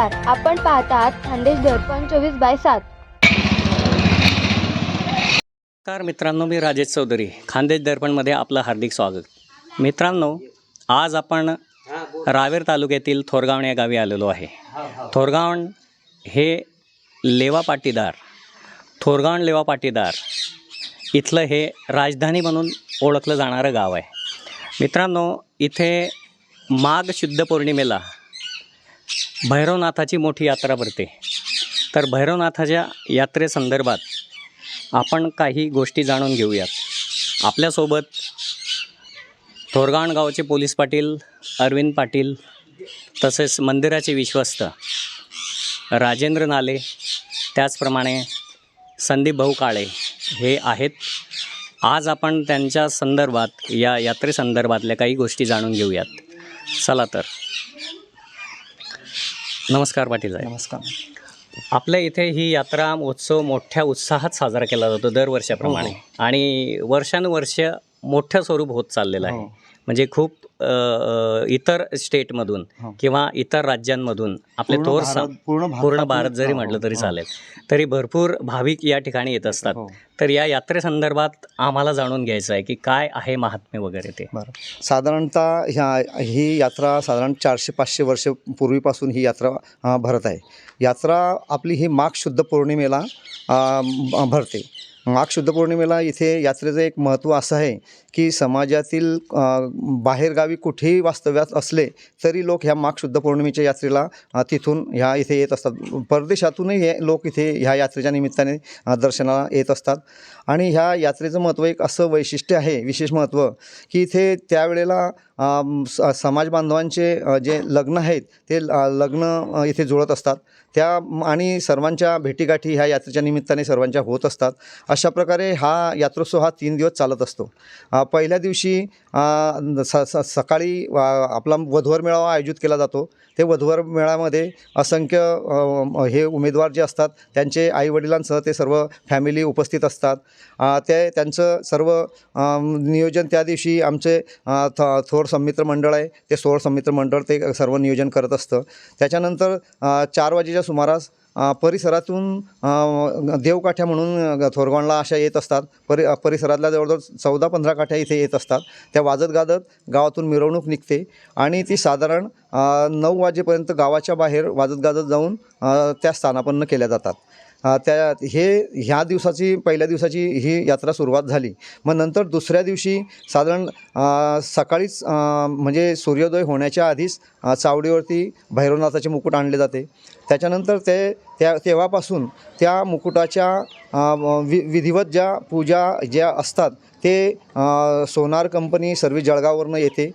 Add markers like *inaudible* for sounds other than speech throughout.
नमस्कार आपण पाहतात खानदेश दर्पण चोवीस बाय सात. नमस्कार मित्रांनो मी राजेश चौधरी खानदेश दर्पणमध्ये आपलं हार्दिक स्वागत. मित्रांनो आज आपण रावेर तालुक्यातील थोरगावण या गावी आलेलो आहे. थोरगावण हे लेवा पाटीदार थोरगावण लेवा पाटीदार इथलं हे राजधानी म्हणून ओळखलं जाणारं गाव आहे. मित्रांनो इथे माघ शुद्ध पौर्णिमेला भैरवनाथाची मोठी यात्रा भरते. तर भैरवनाथाच्या यात्रेसंदर्भात आपण काही गोष्टी जाणून घेऊयात. आपल्यासोबत थोरगाण गावचे पोलीस पाटील अरविंद पाटील तसेच मंदिराचे विश्वस्त राजेंद्र नाले त्याचप्रमाणे संदीप भाऊ काळे हे आहेत. आज आपण त्यांच्या संदर्भात या यात्रेसंदर्भातल्या काही गोष्टी जाणून घेऊयात. चला तर. नमस्कार पाटील साहेब. नमस्कार. आपल्या इथे ही यात्रा उत्सव मोठ्या उत्साहात साजरा केला जातो दरवर्षाप्रमाणे. आणि वर्षानुवर्ष मोठ्या स्वरूप होत चाललेलं आहे. हो. म्हणजे खूप इतर स्टेटमधून. किंवा इतर राज्यांमधून आपले थोर पूर्ण भारत जरी म्हटलं तरी. चालेल तरी भरपूर भाविक या ठिकाणी येत असतात हो. तर या यात्रेसंदर्भात आम्हाला जाणून घ्यायचं आहे की काय आहे महात्म्य वगैरे ते बरं साधारणतः ह्या ही यात्रा साधारण चारशे पाचशे वर्ष पूर्वीपासून ही यात्रा भरत आहे यात्रा आपली ही माघ शुद्ध पौर्णिमेला भरते माघ शुद्ध पौर्णिमेला इथे यात्रेचं एक महत्त्व असं आहे की समाजातील बाहेरगावी कुठेही वास्तव्यात असले तरी लोक ह्या माघ शुद्ध पौर्णिमेच्या यात्रेला तिथून ह्या इथे येत असतात. परदेशातूनही हे लोक इथे ह्या यात्रेच्या निमित्ताने दर्शनाला येत असतात. आणि ह्या यात्रेचं महत्त्व एक असं वैशिष्ट्य आहे विशेष महत्त्व की इथे त्यावेळेला स- समाज बांधवांचे जे लग्न आहेत ते लग्न इथे जुळत असतात. त्या आणि सर्वांच्या भेटीगाठी ह्या यात्रेच्या निमित्ताने सर्वांच्या होत असतात. अशा प्रकारे हा यात्रोत्सव हा तीन दिवस चालत असतो. पहिल्या दिवशी स स सकाळी आपला वधूवर मेळावा आयोजित केला जातो. ते वधूवर मेळामध्ये असंख्य हे उमेदवार जे असतात त्यांचे आईवडिलांसह ते सर्व फॅमिली उपस्थित असतात. ते त्यांचं सर्व नियोजन त्या दिवशी आमचे थ थोर संमित्र मंडळ आहे ते थोर संमित्र मंडळ ते सर्व नियोजन करत असतं. त्याच्यानंतर चार वाजेच्या सुमारास परिसरातून देवकाठ्या म्हणून अ, अशा येत असतात. परि परिसरातल्या जवळजवळ चौदा पंधरा काठ्या इथे येत असतात. त्या वाजत गाजत गावातून मिरवणूक निघते आणि ती साधारण नऊ वाजेपर्यंत गावाच्या बाहेर वाजत गाजत जाऊन त्या स्थानापन्न केल्या जातात. त्या हे ह्या दिवसाची पहिल्या दिवसाची ही यात्रा सुरुवात झाली. मग नंतर दुसऱ्या दिवशी साधारण सकाळीच म्हणजे सूर्योदय होण्याच्या आधीच चावडीवरती भैरवनाथाचे मुकुट आणले जाते. त्याच्यानंतर ते त्या तेव्हापासून त्या मुकुटाच्या वि विधिवत ज्या पूजा ज्या असतात ते सोनार कंपनी सर्व जळगाववरनं येते.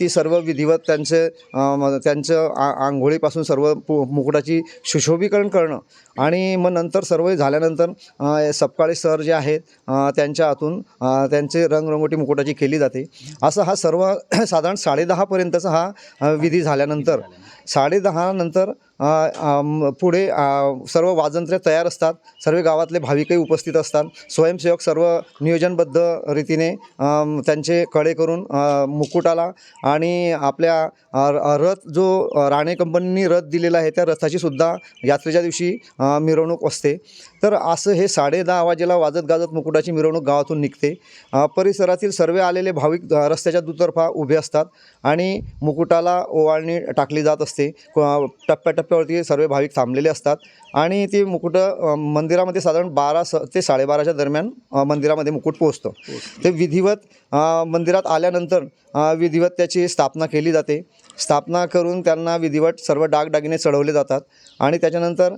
ती सर्व विधिवत त्यांचे त्यांचं आ आंघोळीपासून सर्व पु मुकुटाची सुशोभीकरण करणं. आणि मग नंतर सर्व झाल्यानंतर सपकाळी सर जे आहेत त्यांच्या हातून त्यांचे रंगरंगोटी मुकुटाची केली जाते. असं हा सर्व *clears throat* साधारण साडेदहापर्यंतचा हा विधी झाल्यानंतर साडेदहा नंतर पुढे सर्व वाजंत्र्य तयार असतात. सर्व गावातले भाविकही उपस्थित असतात. स्वयंसेवक सर्व नियोजनबद्ध रीतीने त्यांचे कडे करून मुकुटाला आणि आपल्या र- रथ जो राणे कंपनीने रथ दिलेला आहे त्या रथाची सुद्धा यात्रेच्या दिवशी मिरवणूक असते. तर असं हे साडे दहा वाजेला वाजत गाजत मुकुटाची मिरवणूक गावातून निघते. परिसरातील सर्व आलेले भाविक रस्त्याच्या दुतर्फा उभे असतात आणि मुकुटाला ओवाळणी टाकली जात असते. क- टप्प्याटप्प्यावरती सर्व भाविक थांबलेले असतात आणि ती मुकुटं मंदिरामध्ये साधारण बारा स ते साडेबाराच्या दरम्यान मंदिरामध्ये मुकुट पोहोचतं. ते विधिवत मंदिरात आल्यानंतर विधिवत त्याची स्थापना केली जाते. स्थापना करून त्यांना विधिवत सर्व डागडागिने चढवले जातात. आणि त्याच्यानंतर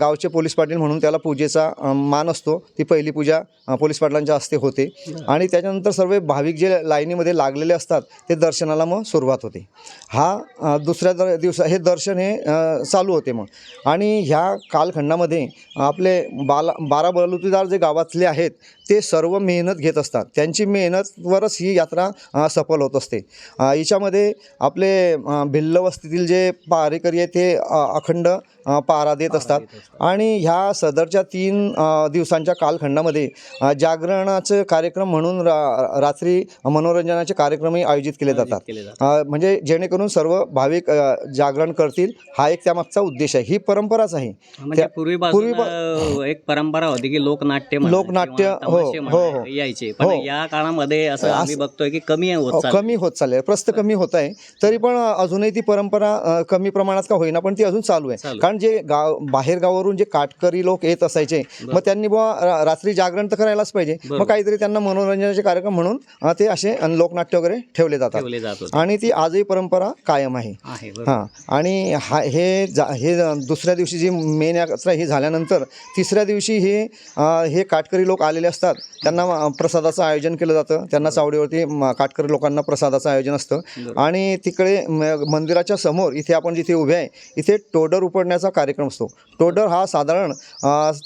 गावचे पोलीस पाटील म्हणून त्याला पूजेचा मान असतो. ती पहिली पूजा पोलीस पाटलांच्या हस्ते होते. आणि त्याच्यानंतर सर्व भाविक जे लाईनीमध्ये लागलेले असतात ते दर्शनाला मग सुरुवात होते. हा दुसऱ्या दर दिवसा हे दर्शन हे चालू होते मग. आणि ह्या कालखंडामध्ये आपले बाला बारा बलुतेदार जे गावातले आहेत ते सर्व मेहनत घेत असतात. त्यांची मेहनतवरच ही यात्रा सफल होत असते. याच्यामध्ये हिच्यामध्ये आपले भिल्ल वस्तीतील जे पारेकरी आहेत ते अखंड अ, पहारा देत असतात. आणि ह्या सदरच्या तीन दिवसांच्या कालखंडामध्ये जागरणाचं कार्यक्रम म्हणून रा रात्री मनोरंजनाचे कार्यक्रमही आयोजित केले जातात. म्हणजे जेणेकरून सर्व भाविक जागरण करतील हा एक त्यामागचा उद्देश आहे. ही परंपराच आहे. म्हणजे पूर्वी- अ, एक परंपरा होती की लोकनाट्य लोकनाट्य, हो, हो, हो. यायचे. हो. या काळामध्ये असं आम्ही बघतोय की कमी होत चाललंय. कमी होत चालली प्रस्त कमी होत आहे. तरी पण अजूनही ती परंपरा कमी प्रमाणात का होईना पण ती अजून चालू आहे. कारण जे गाव बाहेर गावावरून जे काटकरी लोक येत असायचे मग त्यांनी बुवा रात्री जागरण तर करायलाच पाहिजे. मग. काहीतरी त्यांना मनोरंजनाचे कार्यक्रम म्हणून ते असे लोकनाट्य वगैरे ठेवले जातात. आणि ती आजही परंपरा कायम आहे. हां. आणि हा हे जा हे दुसऱ्या दिवशी जी मेन यात्रा ही झाल्यानंतर तिसऱ्या दिवशी हे हे काटकरी लोक आलेले असतात. त्यांना प्रसादाचं आयोजन केलं जातं. त्यांना चावडीवरती काटकरी लोकांना प्रसादाचं आयोजन असतं. आणि तिकडे मंदिराच्या समोर इथे आपण जिथे उभे आहे इथे टोडर उपडण्याचा कार्यक्रम असतो. टोडर हा साधारण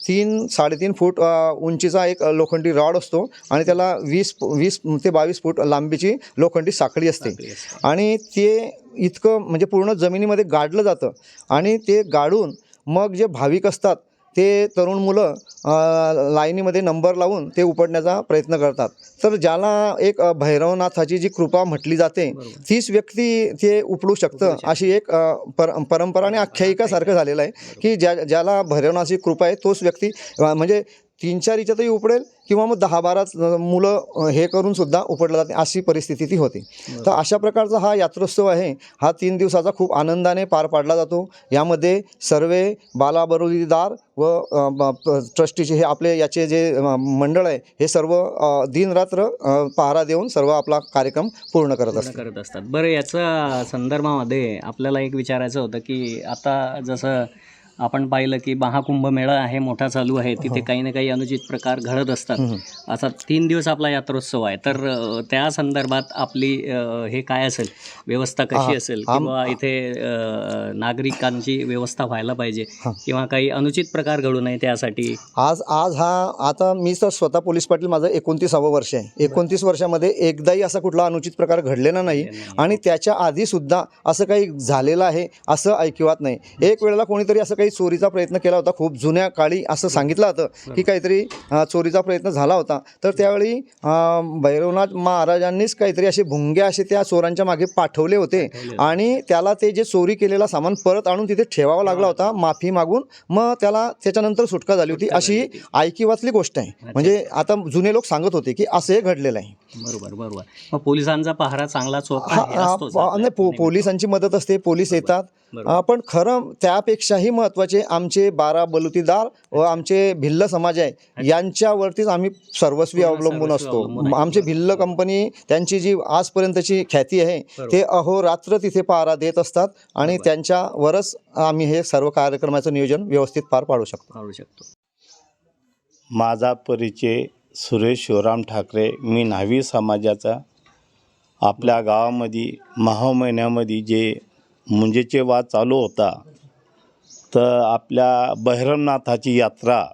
तीन साडेतीन फूट उंचीचा एक लोखंडी रॉड असतो आणि त्याला वीस वीस ते बावीस फूट लांबीची लोखंडी साखळी असते. आणि ते इतकं म्हणजे पूर्ण जमिनीमध्ये गाडलं जातं आणि ते गाडून मग जे भाविक असतात ते तरुण मुलं लाईनीमध्ये नंबर लावून ते उपडण्याचा प्रयत्न करतात. तर ज्याला एक भैरवनाथाची जी कृपा म्हटली जाते तीच व्यक्ती ते उपडू शकतं अशी एक पर परंपरा आणि आख्यायिकासारखं झालेलं आहे की ज्या ज्याला भैरवनाथाची कृपा आहे तोच व्यक्ती म्हणजे तीन चार याच्यातही उपडेल किंवा मग दहा बारा मुलं हे करून सुद्धा उपडलं जाते अशी परिस्थिती ती होते. तर अशा प्रकारचा हा यात्रोत्सव आहे. हा तीन दिवसाचा खूप आनंदाने पार पाडला जातो. यामध्ये सर्वे बालाबरोलीदार व ट्रस्टीचे हे आपले याचे जे मंडळ आहे हे सर्व दिनरात्र पहारा देऊन सर्व आपला कार्यक्रम पूर्ण करत असतात. करत असतात. बरं याचा संदर्भामध्ये आपल्याला एक विचारायचं होतं की आता जसं आपण पाहिलं की महाकुंभ मेळा आहे मोठा चालू आहे. तिथे काही ना काही अनुचित प्रकार घडत असतात. असा तीन दिवस आपला यात्रोत्सव आहे. तर त्या संदर्भात आपली हे काय असेल? व्यवस्था कशी हा, असेल किंवा इथे नागरिकांची व्यवस्था व्हायला पाहिजे हा. किंवा काही अनुचित प्रकार घडू नये त्यासाठी? आज आज हा आता मी तर स्वतः पोलीस पाटील माझं एकोणतीसावं वर्ष आहे. एकोणतीस वर्षामध्ये एकदाही असा कुठला अनुचित प्रकार घडलेला नाही. आणि त्याच्या आधी सुद्धा असं काही झालेलं आहे असं ऐकिवात नाही. एक वेळेला कोणीतरी असं काही चोरीचा प्रयत्न केला होता खूप जुन्या काळी असं सांगितलं होतं की काहीतरी चोरीचा प्रयत्न झाला होता. तर त्यावेळी भैरवनाथ महाराजांनीच काहीतरी असे भुंगे असे त्या चोरांच्या मागे पाठवले होते आणि त्याला ते जे चोरी केलेला सामान परत आणून तिथे ठेवावा लागला होता माफी मागून. मग त्याला त्याच्यानंतर सुटका झाली होती. अशी ऐकिवातली गोष्ट आहे. म्हणजे आता जुने लोक सांगत होते की असं हे घडलेलं आहे. बरोबर बरोबर. पोलिसांचा पहारा चांगला. पोलिसांची मदत असते पोलीस येतात. पण खरं त्यापेक्षाही महत्त्वाचे आमचे बारा बलुतीदार व आमचे भिल्ल समाज आहे यांच्यावरतीच आम्ही सर्वस्वी अवलंबून सर्वस्वी असतो. आमचे भिल्ल कंपनी त्यांची जी आजपर्यंतची ख्याती आहे ते अहोरात्र तिथे पारा देत असतात आणि त्यांच्यावरच आम्ही हे सर्व कार्यक्रमाचं नियोजन व्यवस्थित पार पाडू शकतो. काढू शकतो. माझा परिचय सुरेश शिवराम ठाकरे. मी न्हावी समाजाचा. आपल्या गावामध्ये महा महिन्यामध्ये जे मुंजेचे वाद चालू होता. तर आपल्या बहिरमनाथाची यात्रा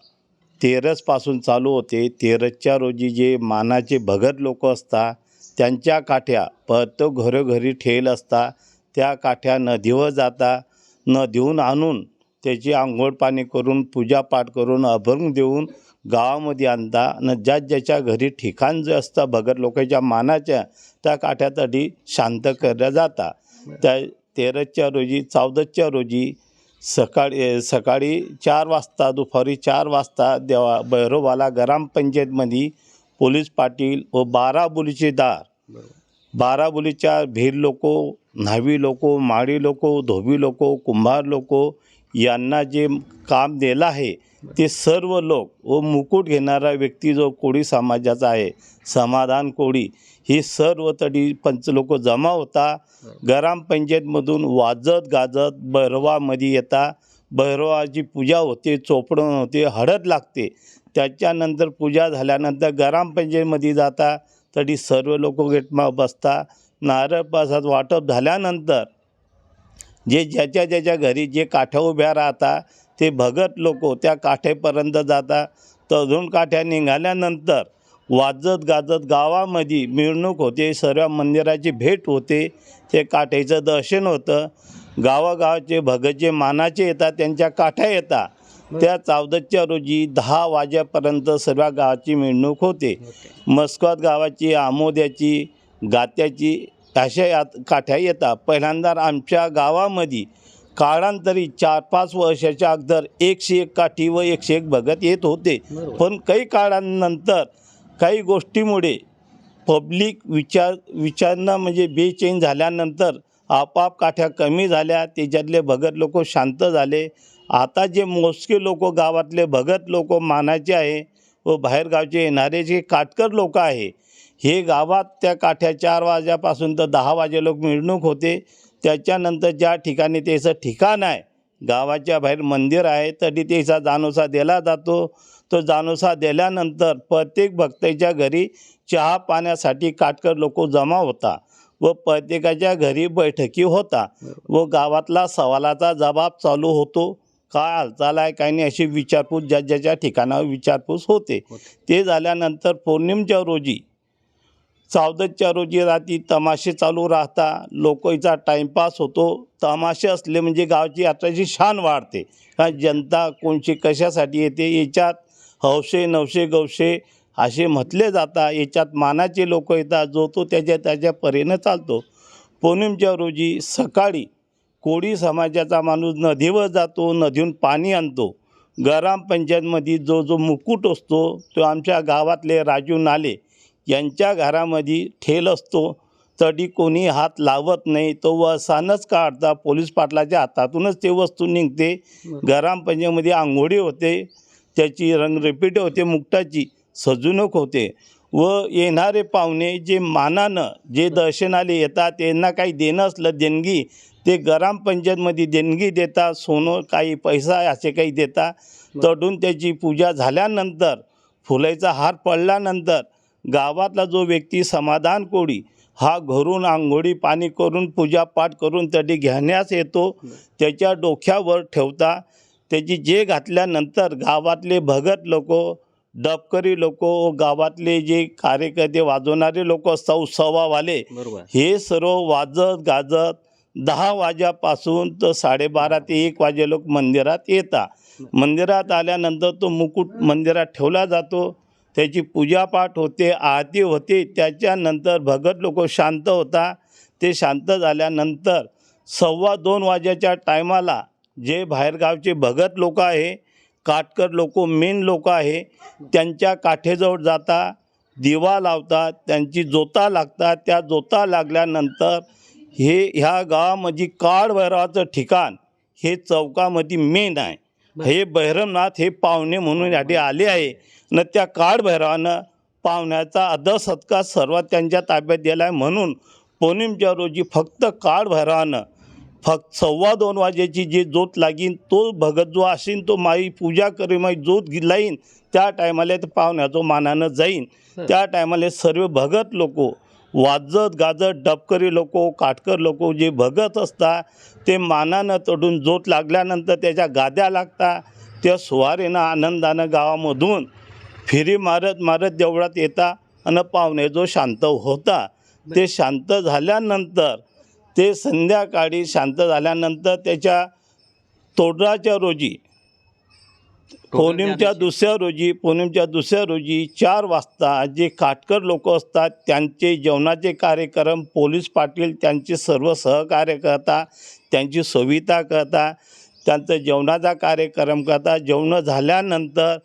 तेरसपासून चालू होते. तेरसच्या रोजी जे मानाचे भगत लोक असतात त्यांच्या काठ्या प्रत्येक घरोघरी ठेल असता त्या काठ्या नदीवर जाता नदीहून आणून त्याची आंघोळ पाणी करून पूजापाठ करून अभंग देऊन गावामध्ये आणता. न ज्या ज्याच्या घरी ठिकाण जे असतं भगत लोकांच्या मानाच्या त्या काठ्यासाठी शांत करल्या जाता. त्या तेरसच्या रोजी चौदसच्या रोजी सकाळी सकाळी चार वाजता दुपारी चार वाजता देवा भैरोबाला ग्रामपंचायतमध्ये पोलीस पाटील व बारा बुलीचे दार. बारा बुलीच्या भीर लोक न्हावी लोक माळी लोक धोबी लोक कुंभार लोक यांना जे काम दिलं आहे ते सर्व लोक व मुकुट घेणारा व्यक्ती जो कोळी समाजाचा आहे समाधान कोळी ही सर्व तरी पंच लोक जमा होता. ग्रामपंचायतमधून वाजत गाजत भैरवामध्ये येता. भैरवाची पूजा होते चोपडण होते हळद लागते. त्याच्यानंतर पूजा झाल्यानंतर ग्रामपंचायतमध्ये जाता. तरी सर्व लोक गेटमा बसता. नारळ प्रसाद वाटप झाल्यानंतर जे ज्याच्या ज्याच्या घरी जे काठ्या उभ्या राहता ते भगत लोक त्या काठेपर्यंत जाता. तरुण काठ्या निघाल्यानंतर वाजत गाजत गावामध्ये मिरवणूक होते सर्व मंदिराची भेट होते ते काठेचं दर्शन होतं. गावागावाचे भगतचे मानाचे येतात त्यांच्या काठ्या येतात. त्या चौदसच्या रोजी दहा वाजेपर्यंत सर्व गावाची मिरवणूक होते. मस्कत गावाची आमोद्याची गात्याची अशा यात काठ्या येतात. पहिल्यांदा आमच्या गावामध्ये काळांतरी चार पाच वर्षाच्या अगोदर एकशे एक काठी व एकशे एक भगत येत होते. पण काही काळानंतर काही गोष्टीमुळे पब्लिक विचार विचारणं म्हणजे बेचैन झाल्यानंतर आपाप काठ्या कमी झाल्या त्याच्यातले भगत लोक शांत झाले. आता जे मोजके लोक गावातले भगत लोक मानायचे आहे व बाहेरगावचे येणारे जे काटकर लोक आहे हे गावात त्या काठ्या चार वाज्यापासून तर दहा वाजे लोक मिरवणूक होते. त्याच्यानंतर ज्या ठिकाणी त्याचं ठिकाण आहे गावाच्या बाहेर मंदिर आहे तरी त्याचा जानोसा दिला जातो. तो जानोसा दिल्यानंतर प्रत्येक भक्ताच्या घरी चहा पाण्यासाठी काटकर लोक जमा होता व प्रत्येकाच्या घरी बैठकी होता व गावातला सवालाचा जबाब चालू होतो. काय हालचाल आहे काय नाही अशी विचारपूस ज्या ज्याच्या ठिकाणावर विचारपूस होते. ते झाल्यानंतर पौर्णिमेच्या रोजी चौदसच्या रोजी रात्री तमाशे चालू राहता. लोकांचा टाईमपास होतो. तमाशे असले म्हणजे गावची यात्राची शान वाढते. कारण जनता कोणची कशासाठी येते याच्यात हौशे नवशे गवशे असे म्हटले जातात याच्यात मानाचे लोक येतात. जो तो त्याच्या त्याच्या परीनं चालतो. पौर्णिमेच्या रोजी सकाळी कोळी समाजाचा माणूस नदीवर जातो. नदीहून पाणी आणतो. ग्रामपंचायतमध्ये जो जो मुकुट असतो तो आमच्या गावातले राजू नाले यांच्या घरामध्ये ठेल असतो. तरी कोणी हात लावत नाही. तो वसानच काढता. पोलीस पाटलाच्या हातातूनच ते वस्तू निघते. ग्रामपंचायतमध्ये आंघोळी होते. त्याची रंगरेपीट होते मुक्ताची सजवणूक होते. व येणारे पाहुणे जे मानानं जे दर्शनाला येतात त्यांना काही देणं असलं देणगी ते ग्रामपंचायतमध्ये देणगी देतात सोनं काही पैसा असे काही देतात तडून त्याची पूजा झाल्यानंतर फुलाचा हार पडल्यानंतर गावातला जो व्यक्ती समाधान कोळी हा घरून आंघोळी पाणी करून पूजापाठ करून तरी घेण्यास येतो त्याच्या डोक्यावर ठेवता त्याची जे घातल्यानंतर गावातले भगत लोक डबकरी लोक गावातले जे कार्यकर्ते वाजवणारे लोक सौ सवावाले हे सर्व वाजत गाजत दहा वाजेपासून तर साडेबारा ते एक वाजे लोक मंदिरात येतात मंदिरात आल्यानंतर तो मुकुट मंदिरात ठेवला जातो. त्याची पूजापाठ होते आरती होते. त्याच्यानंतर भगत लोक शांत होता. ते शांत झाल्यानंतर सव्वा दोन वाजेच्या टायमाला जे बाहेरगावचे भगत लोक आहे काटकर लोक मेन लोक आहे त्यांच्या काठेजवळ जाता दिवा लावतात त्यांची जोता लागतात त्या जोता लागल्यानंतर हे ह्या गावामध्ये काळ भैरवाचं ठिकाण हे चौकामध्ये मेन आहे. हे भैरवनाथ हे पाहुणे म्हणून याठी आले आहे. न त्या काळ भैरवानं पाहुण्याचा अदर सत्कार सर्व त्यांच्या ताब्यात दिला आहे म्हणून पौर्णिमेच्या रोजी फक्त काळ भैरवानं फक्त सव्वा दोन वाजेची जे जोत लागीन तो भगत जो असेल तो माई पूजा करी माई जोत लाईन त्या टायमाला ते पाहुण्याचं मानानं जाईन. त्या टायमाला सर्व भगत लोक वाजत गाजत डबकरी लोक काटकर लोक जे भगत असतात ते मानानं तडून जोत लागल्यानंतर त्याच्या गाद्या लागतात त्या सुवारीनं आनंदानं गावामधून फिरी मारत मारत देवळात येता आणि पाहुणे जो शांत होता. ते शांत झाल्यानंतर ते संध्याकाळी शांत झाल्यानंतर त्याच्या तोडराच्या रोजी पौर्णिमेच्या दुसऱ्या रोजी पौर्णिमेच्या दुसऱ्या रोजी चार वाजता जे काटकर लोक असतात त्यांचे जेवणाचे कार्यक्रम पोलीस पाटील त्यांचे सर्व सहकार्य करता त्यांची सविता करता त्यांचं जेवणाचा कार्यक्रम करता जेवणं झाल्यानंतर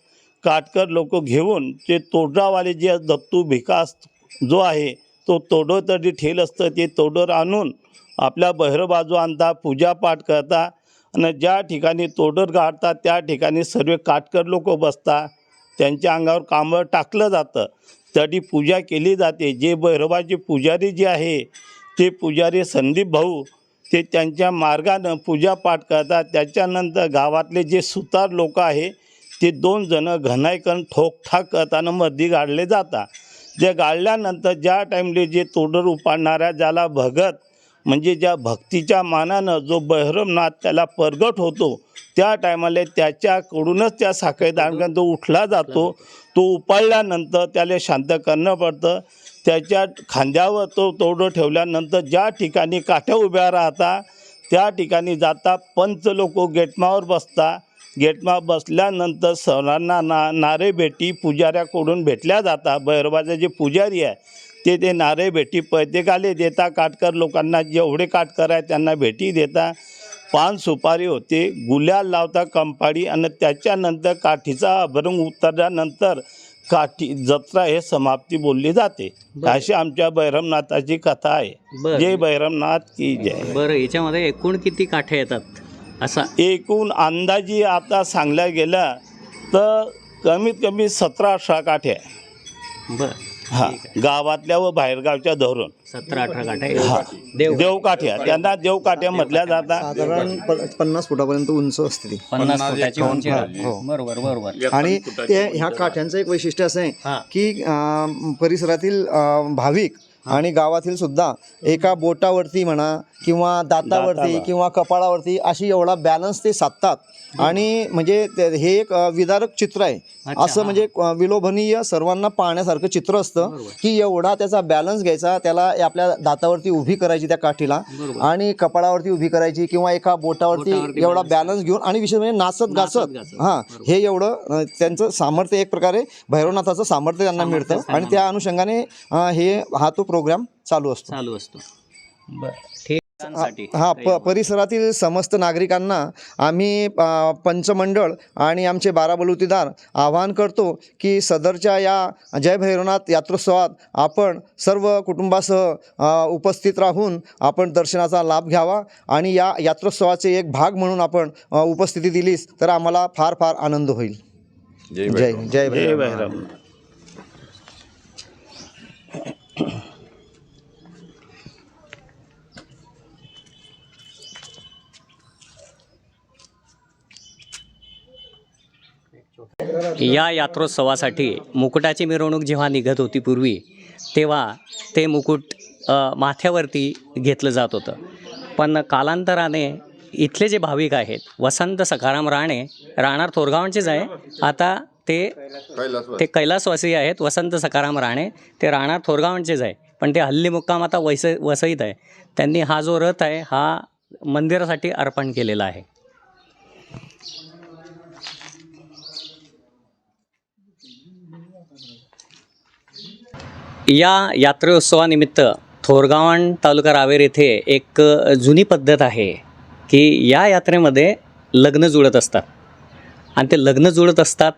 काटकर लोक घेऊन ते तोडरावाले जे दत्तू भिकास जो आहे तो तोडो तरी ठेल असतं ते तोडर आणून आपल्या बहिरबाजू आणता पूजापाठ करता आणि ज्या ठिकाणी तोडर गाडतात त्या ठिकाणी सर्व काटकर लोक बसतात त्यांच्या अंगावर कांबळ टाकलं जातं. तरी पूजा केली जाते. जे भैरवाचे पुजारी जे आहे ते पुजारी संदीप भाऊ ते त्यांच्या मार्गानं पूजापाठ करतात. त्याच्यानंतर गावातले जे सुतार लोक आहे ते दोन जणं घनाईकन ठोकठाक करताना मध्ये गाडले जातात. जे गाडल्यानंतर ज्या टाईमले जे तोडर उपाडणाऱ्या ज्याला भगत म्हणजे ज्या भक्तीच्या मानानं जो बहिरमनाथ त्याला प्रगट होतो त्या टायमाला त्याच्याकडूनच त्या साखळी दांडकन तो उठला जातो. तो उपाडल्यानंतर त्याला शांत करणं पडतं. त्याच्या खांद्यावर तो तोडं ठेवल्यानंतर ज्या ठिकाणी काठ्या उभ्या राहता त्या ठिकाणी जाता पंच लोक गेटमावर बसता. गेटमा बसल्यानंतर सर्वांना ना नारे भेटी पुजाऱ्याकडून भेटल्या जाता. भैरवाचे जे पुजारी आहे ते ते नारे भेटी प्रत्येकाले देता काटकर लोकांना जेवढे काटकर आहे त्यांना भेटी देता. पान सुपारी होते गुल्याल लावता कंपाडी आणि त्याच्यानंतर काठीचा अभरंग उतरल्यानंतर काठी जत्रा हे समाप्ती बोलली जाते. अशी आमच्या भैरवनाथाची कथा आहे. जय भैरवनाथ की जय. बरं याच्यामध्ये एकूण किती काठे येतात? असा. एकूण अंदाजी आता सांगल्या गेल्या तर कमीत कमी सतरा अठरा काठ्या आहे. बरं. हां गावातल्या व बाहेरगावच्या धरून सतरा अठरा काठे हा. देव देवकाठ्या त्यांना देवकाठ्या म्हटल्या जातात साधारण प- पन्नास फुटापर्यंत उंच असते ती. पन्नास फुटाची उंची हो. हो. बरोबर बरोबर. आणि ते ह्या काठ्यांचं एक वैशिष्ट्य असं आहे हा. की अं, परिसरातील अं, भाविक आणि गावातील सुद्धा एका बोटावरती म्हणा किंवा दातावरती. किंवा कपाळावरती अशी एवढा बॅलन्स ते साधतात आणि म्हणजे हे एक विदारक चित्र आहे असं. म्हणजे विलोभनीय सर्वांना पाहण्यासारखं चित्र असतं. की एवढा त्याचा बॅलन्स घ्यायचा त्याला आपल्या दातावरती उभी करायची त्या काठीला. आणि कपाळावरती उभी करायची किंवा एका बोटावरती एवढा. बॅलन्स घेऊन आणि विशेष म्हणजे नाचत गाचत. हां हे एवढं त्यांचं सामर्थ्य एक प्रकारे भैरवनाथाचं सामर्थ्य त्यांना मिळतं आणि त्या अनुषंगाने हे हा तो प्रोग्राम चालू असतो. चालू असतो. बरं. ठीक. साठी हा प परिसरातील समस्त नागरिकांना आम्ही पंचमंडळ आणि आमचे बारा बलुतीदार आवाहन करतो की सदरच्या या जय भैरवनाथ यात्रोत्सवात आपण सर्व कुटुंबासह उपस्थित राहून आपण दर्शनाचा लाभ घ्यावा आणि या यात्रोत्सवाचे एक भाग म्हणून आपण उपस्थिती दिलीस तर आम्हाला फार फार आनंद होईल. जय जय जय भैरवनाथ. भैरव. या यात्रोत्सवासाठी मुकुटाची मिरवणूक जेव्हा निघत होती पूर्वी तेव्हा ते मुकुट माथ्यावरती घेतलं जात होतं. पण कालांतराने इथले जे भाविक आहेत वसंत सखाराम राणे राहणार थोरगावचेच आहे. आता ते ते कैलासवासी आहेत वसंत सखाराम राणे ते राहणार थोरगावचेच आहे. पण ते हल्ली मुक्काम आता वैस वसईत आहे. त्यांनी हा जो रथ आहे हा मंदिरासाठी अर्पण केलेला आहे. या यात्रोत्सवानिमित्त थोरगावन तालुका रावेर येथे एक जुनी पद्धत आहे की या यात्रेमध्ये लग्न जुळत असतात. आणि ते लग्न जुळत असतात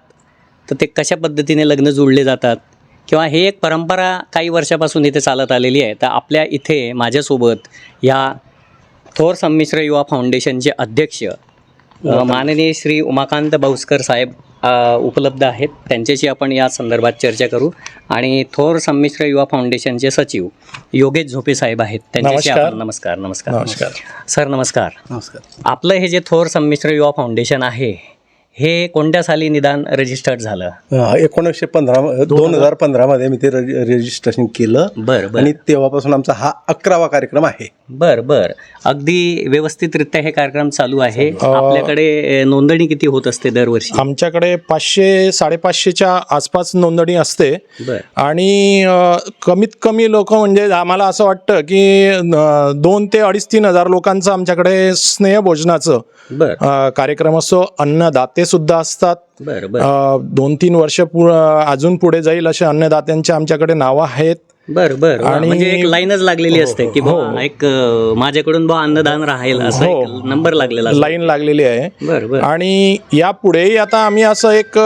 तर ते कशा पद्धतीने लग्न जुळले जातात? किंवा हे एक परंपरा काही वर्षापासून इथे चालत आलेली आहे तर आपल्या इथे माझ्यासोबत या थोर संमिश्र युवा फाउंडेशनचे अध्यक्ष माननीय श्री उमाकांत भाऊसकर साहेब उपलब्ध आहेत. त्यांच्याशी आपण या संदर्भात चर्चा करू. आणि थोर संमिश्र युवा फाउंडेशनचे सचिव योगेश झोपे साहेब आहेत. त्यांच्याशी नमस्कार. आपण नमस्कार नमस्कार. नमस्कार. सर नमस्कार. नमस्कार. आपलं हे जे थोर संमिश्र युवा फाउंडेशन आहे हे कोणत्या साली निदान रजिस्टर्ड झालं? एकोणीसशे पंधरा दोन हजार पंधरामध्ये मी ते रजि- रजिस्ट्रेशन केलं. बरं आणि तेव्हापासून आमचा हा अकरावा कार्यक्रम आहे. बर बर. अगदी व्यवस्थितरित्या हे कार्यक्रम चालू आहे. आपल्याकडे नोंदणी किती होत असते दरवर्षी? आमच्याकडे पाचशे साडेपाचशेच्या आसपास नोंदणी असते. आणि कमीत कमी लोक म्हणजे आम्हाला असं वाटतं की दोन ते अडीच तीन हजार लोकांचं आमच्याकडे स्नेहभोजनाचं बर. अ, कार्यक्रम असतो अन्नदाते सुद्धा असतात. दोन तीन वर्ष अजून पुढे जाईल असे अन्नदात्यांचे आमच्याकडे नावं आहेत. बर बर. म्हणजे एक लाईनच लागलेली असते की बा एक माझ्याकडून बा अन्नदान राहील असं हो. नंबर लागलेला. लाईन लागलेली आहे. बर बर. आणि यापुढेही आता आम्ही असं एक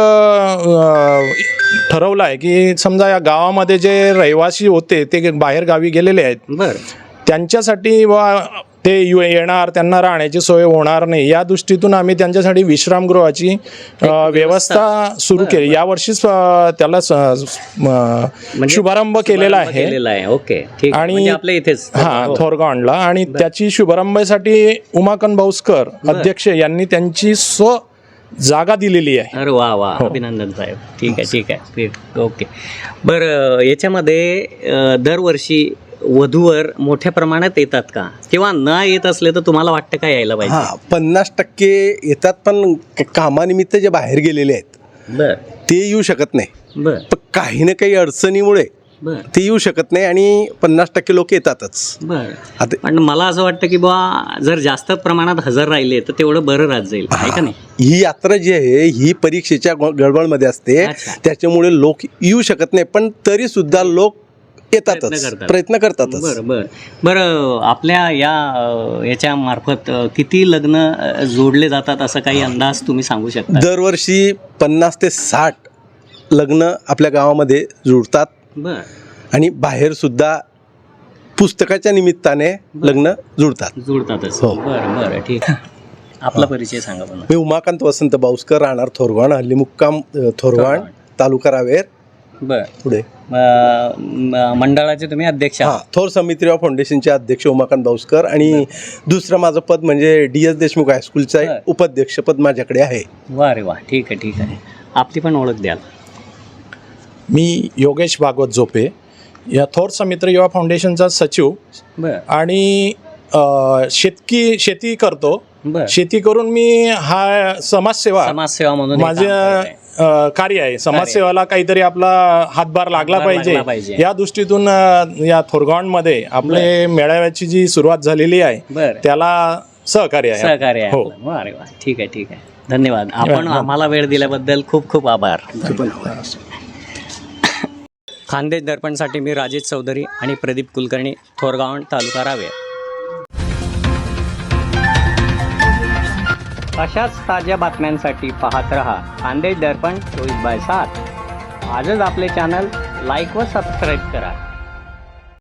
ठरवलं आहे की समजा या गावामध्ये जे रहिवासी होते ते बाहेर गावी गेलेले आहेत. बर. त्यांच्यासाठी वा ते यु- येणार त्यांना राहण्याची सोय होणार नाही. या दृष्टीतून आम्ही त्यांच्यासाठी विश्रामगृहाची व्यवस्था. सुरू केली. यावर्षीच त्याला स- म, शुभारंभ केलेला आहे. ओके ठीक. आणि- म्हणजे आपल्या इथेच. हा थोरगावला आणि त्याची शुभारंभासाठी उमाकांत भाऊसकर अध्यक्ष यांनी त्यांची स्व जागा दिलेली आहे. अरे वा वा. हो. अभिनंदन साहेब. ठीक आहे ठीक आहे. ओके. बरं याच्यामध्ये दरवर्षी वधूवर मोठ्या प्रमाणात येतात का? किंवा न येत असले तर तुम्हाला वाटतं का यायला पाहिजे? हा पन्नास टक्के येतात पण क- कामानिमित्त जे बाहेर गेलेले आहेत बर. ते येऊ शकत नाही. बर. पण काही ना काही अडचणीमुळे बर. ते येऊ शकत नाही आणि पन्नास टक्के लोक येतातच. बर. आता पण मला असं वाटतं की बुवा जर जास्त प्रमाणात हजर राहिले तर तेवढं बरं राहत जाईल आहे का नाही? ही यात्रा जी आहे ही परीक्षेच्या ग- गडबडमध्ये असते. अच्छा. त्याच्यामुळे लोक येऊ शकत नाही पण तरी सुद्धा लोक येतातच. करतात. प्रयत्न करतातच. बरं बरं. बरं आपल्या या अ, याच्या मार्फत अ, किती लग्न अ, जोडले जातात असं काही अंदाज तुम्ही सांगू शकता? दरवर्षी पन्नास ते साठ लग्न आपल्या गावामध्ये जुळतात बर. आणि बाहेर सुद्धा पुस्तकाच्या निमित्ताने लग्न जुळतात जुळतातच हो. बरं बरं. ठीक. आपला परिचय सांगा मला मी उमाकांत वसंत बाऊसकर राहणार थोरवाण हल्ली मुक्काम अ, थोरवाण थोरवाण. तालुका रावेर. बर. पुढे. अ, म- मंडळाचे तुम्ही अध्यक्ष हा. थोर समित्रीवा फाउंडेशनचे अध्यक्ष उमाकांत बाऊसकर आणि दुसरं माझं पद म्हणजे डी एस देशमुख हायस्कूलचं बरं. उपाध्यक्षपद माझ्याकडे आहे. वा रे वा ठीक आहे ठीक आहे. आपली पण ओळख द्याल. मी योगेश भागवत जोपे या थोर समित्र युवा फाउंडेशनचा सचिव बर. आणि अ, शेतकी शेती करतो. बर. शेती करून मी हा समाजसेवा समाजसेवा म्हणून हे काम माझे करताय. अ, कार्य आहे. समाजसेवाला काहीतरी आपला हातभार लागला हातभार पाहिजे लागला पाहिजे. या दृष्टीतून अ, या थोरगावमध्ये आपले मेळाव्याची जी सुरुवात झालेली आहे बर. त्याला सहकार्य आहे. सहकार्य आहे हो. आपलं. वा ठीक आहे ठीक आहे. धन्यवाद. आपण आम्हाला वेळ दिल्याबद्दल खूप खूप आभार. खानदेश दर्पणसाठी मी राजेश चौधरी आणि प्रदीप कुलकर्णी थोरगावण तालुका रावेर. अशाच ताज्या बातम्यांसाठी पाहत रहा. खानदेश दर्पण चोवीस बाय सात. आजच आपले चॅनल लाईक व सबस्क्राईब करा.